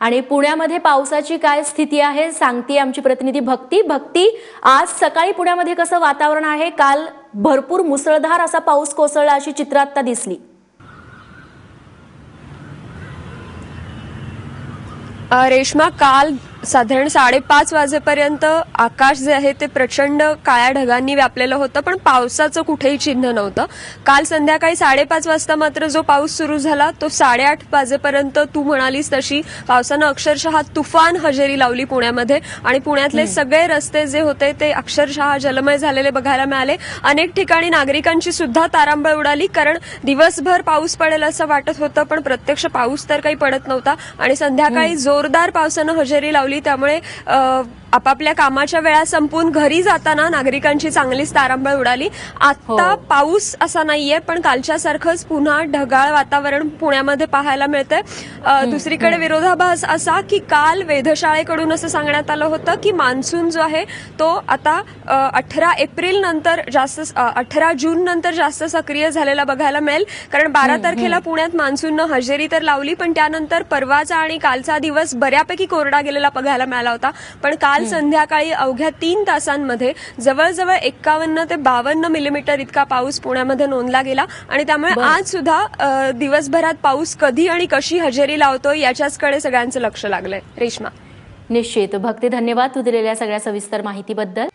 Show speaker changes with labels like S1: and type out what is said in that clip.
S1: आणि पुण्यामध्ये पावसाची काय स्थिती आहे सांगते आमची प्रतिनिधी भक्ती. भक्ती आज सकाळी पुण्यामध्ये कसं वातावरण आहे? काल भरपूर मुसळधार असा पाऊस कोसळला अशी चित्र आता दिसली.
S2: रेश्मा काल साधारण साडेपाच वाजेपर्यंत आकाश जे आहे ते प्रचंड काळ्या ढगांनी व्यापलेलं होतं पण पावसाचं कुठेही चिन्ह नव्हतं. काल संध्याकाळी साडेपाच वाजता मात्र जो पाऊस सुरू झाला तो साडेआठ वाजेपर्यंत तू म्हणालीस तशी. पावसानं अक्षरशः तुफान हजेरी लावली पुण्यामध्ये आणि पुण्यातले सगळे रस्ते जे होते ते अक्षरशः जलमय झालेले बघायला मिळाले. अनेक ठिकाणी नागरिकांची सुद्धा तारांबळ उडाली कारण दिवसभर पाऊस पडेल असं वाटत होतं पण प्रत्यक्ष पाऊस तर काही पडत नव्हता. आणि संध्याकाळी जोरदार पावसानं हजेरी लावली त्यामुळे अ, आपापल्या कामाच्या वेळा संपून घरी जाताना नागरिकांची चांगलीच तारांबळ उडाली. आता
S1: हो.
S2: पाऊस असा नाहीये पण कालच्यासारखंच पुन्हा ढगाळ वातावरण पुण्यामध्ये पाहायला मिळतंय. दुसरीकडे विरोधाभास असा की काल वेधशाळेकडून असं सांगण्यात आलं होतं की मान्सून जो आहे तो आता अठरा एप्रिल नंतर जास्त अठरा जून नंतर जास्त सक्रिय झालेला बघायला मिळेल. कारण बारा तारखेला पुण्यात मान्सूननं हजेरी तर लावली पण त्यानंतर परवाचा आणि कालचा दिवस बऱ्यापैकी कोरडा गेलेला बघायला मिळाला होता. पण काल संध्याकाळी अवघ्या तीन तासांमध्ये जवळजवळ एक्कावन्न ते बावन्न मिलीमीटर इतका पाऊस पुण्यामध्ये नोंदला गेला. आणि त्यामुळे. आज सुद्धा दिवसभरात पाऊस कधी आणि कशी हजेरी लावतो याच्याचकडे सगळ्यांचं लक्ष लागलंय. रेश्मा.
S1: निश्चित. भक्ती धन्यवाद तू दिलेल्या सगळ्या सविस्तर माहितीबद्दल.